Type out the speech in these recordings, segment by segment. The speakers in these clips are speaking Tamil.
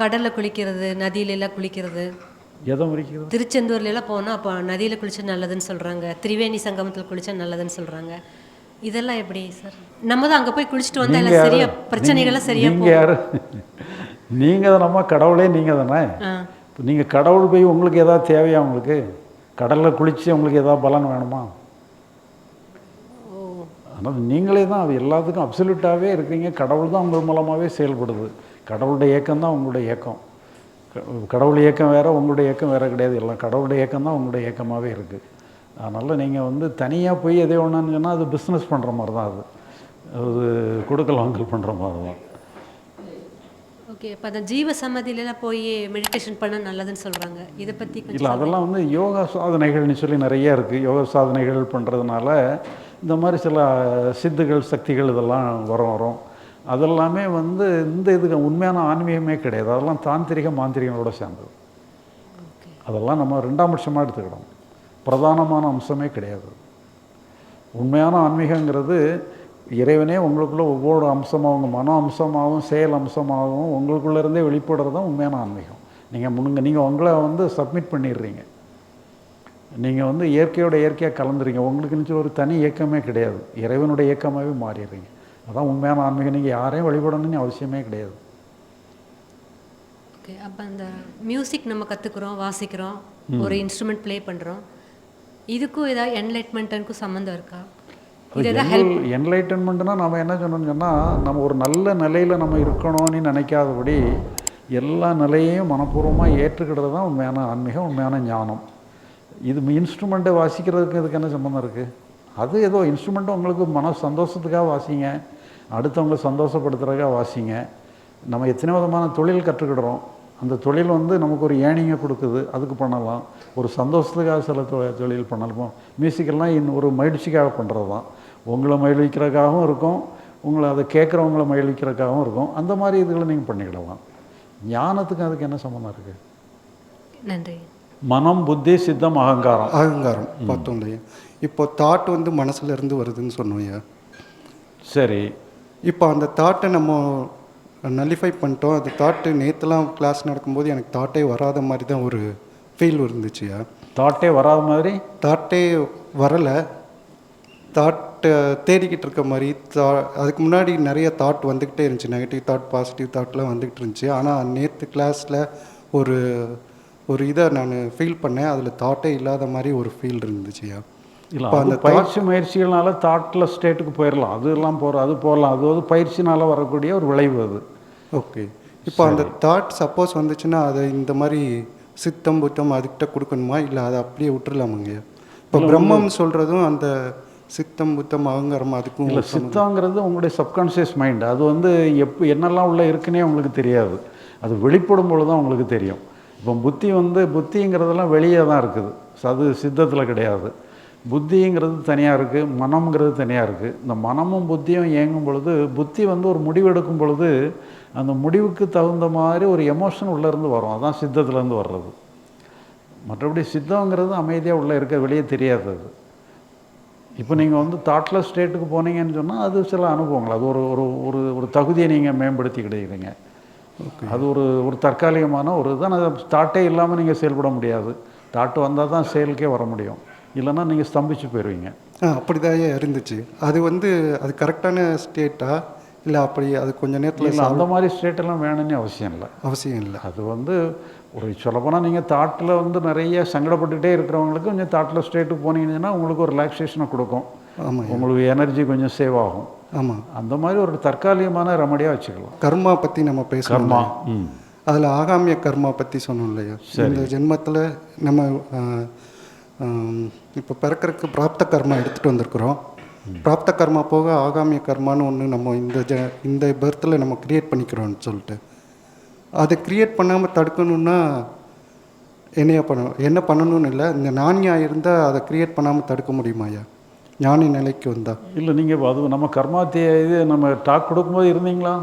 கடலில் குளிக்கிறது நதியில எல்லாம் குளிக்கிறது. எதை முறிக்கிறது திருச்செந்தூர்ல எல்லாம் போனால் அப்போ நதியில் குளிச்சா நல்லதுன்னு சொல்கிறாங்க திரிவேணி சங்கமத்தில் குளிச்சா நல்லதுன்னு சொல்கிறாங்க இதெல்லாம் எப்படி சார்? நம்ம தான் அங்கே போய் குளிச்சுட்டு வந்தா நீங்க எல்லாம்? சரியா பிரச்சனைகள்லாம் சரியா நீங்க யாரு? நீங்க தானம்மா கடவுளே நீங்க தானே? நீங்கள் கடவுள் போய் உங்களுக்கு ஏதாவது தேவையா உங்களுக்கு? கடலில் குளித்து உங்களுக்கு ஏதாவது பலன் வேணுமா? ஆனால் நீங்களே தான் அது எல்லாத்துக்கும் அப்சல்யூட்டாகவே இருக்கீங்க கடவுள் தான் உங்கள் மூலமாகவே செயல்படுது. கடவுளுடைய இயக்கம் தான் உங்களுடைய இயக்கம். கடவுள் இயக்கம் வேறு உங்களுடைய இயக்கம் வேறு கிடையாது. எல்லாம் கடவுளுடைய இயக்கம் தான் உங்களுடைய இயக்கமாகவே இருக்குது அதனால் நீங்கள் வந்து தனியாக போய் எதே ஒன்றுன்னு சொன்னால் அது பிஸ்னஸ் பண்ணுற மாதிரி தான் அது. அது கொடுக்கல் வாங்கல் பண்ணுற மாதிரி தான் ஓகே இப்போ அந்த ஜீவ சமாதியில எல்லாம் போய் மெடிடேஷன் பண்ண நல்லதுன்னு சொல்கிறாங்க இதை பற்றி இல்லை அதெல்லாம் வந்து யோகா சாதனைகள்னு சொல்லி நிறைய இருக்குது யோகா சாதனைகள் பண்ணுறதுனால இந்த மாதிரி சில சித்துகள் சக்திகள் இதெல்லாம் வரும் வரும். அதெல்லாமே வந்து இந்த இதுக்கு உண்மையான ஆன்மீகமே கிடையாது. அதெல்லாம் தாந்திரிக மாந்திரிகளோட சேர்ந்தது. அதெல்லாம் நம்ம ரெண்டாம் பட்சமாக எடுத்துக்கிடணும் பிரதானமான அம்சமே கிடையாது. உண்மையான ஆன்மீகங்கிறது இறைவனே உங்களுக்குள்ள ஒவ்வொரு அம்சமாகவும் உங்கள் மன அம்சமாகவும் செயல் அம்சமாகவும் உங்களுக்குள்ள இருந்தே வெளிப்படுறது தான் உண்மையான ஆன்மீகம். நீங்கள் முன்னுங்க நீங்கள் உங்களை வந்து சப்மிட் பண்ணிடுறீங்க. நீங்கள் வந்து இயற்கையோட இயற்கையாக கலந்துறீங்க. உங்களுக்கு நினச்ச ஒரு தனி இயக்கமே கிடையாது. இறைவனுடைய இயக்கமாகவே மாறிடுறீங்க. அதான் உண்மையான ஆன்மீகம் நீங்கள் யாரையும் வழிபடணும்னு அவசியமே கிடையாது. ஓகே அப்போ அந்த மியூசிக் நம்ம கற்றுக்குறோம் வாசிக்கிறோம் ஒரு இன்ஸ்ட்ருமெண்ட் ப்ளே பண்ணுறோம் இதுக்கும் ஏதாவது என்லைட்மெண்ட்டுக்கும் சம்மந்தம் இருக்கா? என்லைட்டன்மெண்ட்னா நம்ம என்ன சொன்னோம்னு சொன்னால் நம்ம ஒரு நல்ல நிலையில் நம்ம இருக்கணும்னு நினைக்காதபடி எல்லா நிலையையும் மனப்பூர்வமாக ஏற்றுக்கிடுறது தான் உண்மையான ஆன்மீகம் உண்மையான ஞானம். இது இன்ஸ்ட்ருமெண்ட்டை வாசிக்கிறதுக்கு இதுக்கு என்ன சம்மந்தம் இருக்குது அது ஏதோ இன்ஸ்ட்ருமெண்ட்டும் உங்களுக்கு மன சந்தோஷத்துக்காக வாசிங்க. அடுத்தவங்களை சந்தோஷப்படுத்துறதுக்காக வாசிங்க. நம்ம எத்தனை விதமான தொழில் கற்றுக்கிடுறோம். அந்த தொழில் வந்து நமக்கு ஒரு ஏனிங்கை கொடுக்குது. அதுக்கு பண்ணலாம். ஒரு சந்தோஷத்துக்காக சில தொழில் பண்ணலாம். மியூசிக்கெல்லாம் இன்னும் ஒரு மகிழ்ச்சிக்காக பண்ணுறது தான் உங்களை மகிழ்விக்கிறதுக்காகவும் இருக்கும். உங்களை அதை கேட்குறவங்கள மகிழ்விக்கிறதுக்காகவும் இருக்கும். அந்த மாதிரி இதுகளை நீங்கள் பண்ணிக்கிடலாம். ஞானத்துக்கு அதுக்கு என்ன சம்மந்தம் இருக்குது நன்றி. மனம் புத்தி சித்தம் அகங்காரம். அகங்காரம் பார்த்தோம் இல்லையா இப்போ தாட் வந்து மனசுல இருந்து வருதுன்னு சொன்னோம் ஐயா. சரி. இப்போ அந்த தாட்டை நம்ம நல்லிஃபை பண்ணிட்டோம். அந்த தாட்டு நேற்றுலாம் கிளாஸ் நடக்கும்போது எனக்கு தாட்டே வராத மாதிரி தான் ஒரு ஃபீல் இருந்துச்சுயா தாட்டே வராத மாதிரி? தாட்டே வரலை. தாட்டை தேடிக்கிட்டு இருக்க மாதிரி தா அதுக்கு முன்னாடி நிறைய தாட் வந்துக்கிட்டே இருந்துச்சு. நெகட்டிவ் தாட் பாசிட்டிவ் தாட்லாம் வந்துக்கிட்டு இருந்துச்சு. ஆனால் நேற்று கிளாஸில் ஒரு ஒரு இதை நான் ஃபீல் பண்ணேன். அதில் தாட்டே இல்லாத மாதிரி ஒரு ஃபீல் இருந்துச்சுயா இல்லை இப்போ அந்த பயிற்சி முயற்சிகள்னால தாட்டில் ஸ்டேட்டுக்கு போயிடலாம் அதெல்லாம் போகிற அது போகலாம் அது வந்து பயிற்சினால் வரக்கூடிய ஒரு விளைவு அது. ஓகே. இப்போ அந்த தாட் சப்போஸ் வந்துச்சுன்னா அதை இந்த மாதிரி சித்தம் புத்தம் அதுக்கிட்ட கொடுக்கணுமா? இல்லை அதை அப்படியே விட்டுறலாமாங்க இப்போ பிரம்மம் சொல்கிறதும் அந்த சித்தம் புத்தம் அகங்காரம் அதுக்கும் இல்லை சித்தங்கிறது உங்களுடைய சப்கான்ஷியஸ் மைண்ட் அது வந்து எப்போ என்னெல்லாம் உள்ளே இருக்குன்னே உங்களுக்கு தெரியாது. அது வெளிப்படும் பொழுது தான் உங்களுக்கு தெரியும். இப்போ புத்தி வந்து புத்திங்கிறதெல்லாம் வெளியே தான் இருக்குது. அது சித்தத்தில் கிடையாது. புத்திங்கிறது தனியாக இருக்குது மனம்ங்கிறது தனியாக இருக்குது இந்த மனமும் புத்தியும் இயங்கும் பொழுது புத்தி வந்து ஒரு முடிவெடுக்கும் பொழுது அந்த முடிவுக்கு தகுந்த மாதிரி ஒரு எமோஷன் உள்ளேருந்து வரும். அதான் சித்தத்துலேருந்து வர்றது. மற்றபடி சித்தங்கிறது அமைதியாக உள்ளே இருக்க வெளியே தெரியாது அது. இப்போ நீங்கள் வந்து தாட்லெஸ் ஸ்டேட்டுக்கு போனீங்கன்னு சொன்னால் அது சில அனுபவங்கள். அது ஒரு ஒரு ஒரு ஒரு தகுதியை நீங்கள் மேம்படுத்திக்கிட்டீங்க அது ஒரு ஒரு தற்காலிகமான ஒரு தான் தாட்டே இல்லாமல் நீங்கள் செயல்பட முடியாது. தாட்டு வந்தால் தான் செயலுக்கே வர முடியும். இல்லைன்னா நீங்கள் ஸ்தம்பிச்சு போயிடுவீங்க ஆ அப்படிதான் இருந்துச்சு. அது வந்து அது கரெக்டான ஸ்டேட்டா? இல்லை அப்படி அது கொஞ்ச நேரத்தில் இல்லை அந்த மாதிரி ஸ்டேட்டெல்லாம் வேணும்னு அவசியம் இல்லை. அவசியம் இல்லை. அது வந்து ஒரு சொல்லப்போனால் நீங்கள் தாட்டில் வந்து நிறைய சங்கடப்பட்டுகிட்டே இருக்கிறவங்களுக்கு கொஞ்சம் தாட்டில் ஸ்டேட்டுக்கு போனீங்கன்னா உங்களுக்கு ஒரு ரிலாக்ஸேஷனை கொடுக்கும். ஆமாம் உங்களுக்கு எனர்ஜி கொஞ்சம் சேவ் ஆகும். ஆமாம் அந்த மாதிரி ஒரு தற்காலிகமான ரெமடியாக வச்சுக்கலாம். கர்மா பற்றி நம்ம பேசணும் கர்மா ம். அதில் ஆகாமிய கர்மா பற்றி சொன்னோம் இல்லையா? இந்த ஜென்மத்தில் நம்ம இப்போ பிறக்கறதுக்கு பிராப்த கர்மா எடுத்துகிட்டு வந்திருக்கிறோம். பிராப்த கர்மா போக ஆகாமிய கர்மான்னு ஒன்று நம்ம இந்த ஜ இந்த பர்த்தில் நம்ம கிரியேட் பண்ணிக்கிறோம்னு சொல்லிட்டு. அதை கிரியேட் பண்ணாமல் தடுக்கணும்னா என்னைய பண்ணணும் என்ன பண்ணணும்னு இல்லை இந்த நாணியா இருந்தால் அதை கிரியேட் பண்ணாமல் தடுக்க முடியுமாய்யா ஞானி நிலைக்கு வந்தா. இல்லை நீங்கள் அது நம்ம கர்மாத்திய இது நம்ம டாக் கொடுக்கும்போது இருந்தீங்களா?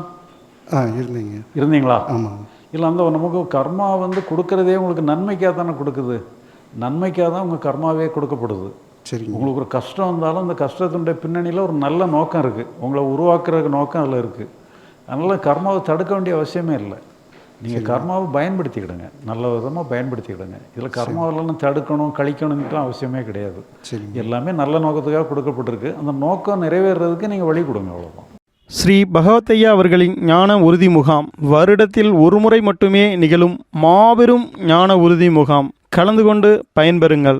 ஆ இருந்தீங்க. இருந்தீங்களா? ஆமாம் இல்லை அந்த நமக்கு கர்மா வந்து கொடுக்கறதே உங்களுக்கு நன்மைக்காக தானே கொடுக்குது. நன்மைக்காக தான் உங்கள் கர்மாவே கொடுக்கப்படுது. சரிங்க. உங்களுக்கு ஒரு கஷ்டம் வந்தாலும் அந்த கஷ்டத்தினுடைய பின்னணியில் ஒரு நல்ல நோக்கம் இருக்குது உங்களை உருவாக்குற நோக்கம் அதில் இருக்குது அதனால் கர்மாவை தடுக்க வேண்டிய அவசியமே இல்லை. நீங்கள் கர்மாவை பயன்படுத்திக்கிடுங்க. நல்ல விதமாக பயன்படுத்திக்கிடுங்க. இதில் கர்மாவெல்லாம் தடுக்கணும் கழிக்கணும்ட்டு அவசியமே கிடையாது. எல்லாமே நல்ல நோக்கத்துக்காக கொடுக்கப்பட்டிருக்கு. அந்த நோக்கம் நிறைவேறதுக்கு நீங்கள் வழி கொடுங்க அவ்வளோதான் ஸ்ரீ பகவத்தையா அவர்களின் ஞான உறுதி முகாம் வருடத்தில் ஒருமுறை மட்டுமே நிகழும் மாபெரும் ஞான உறுதி முகாம். கலந்து கொண்டு பயன்பெறுங்கள்.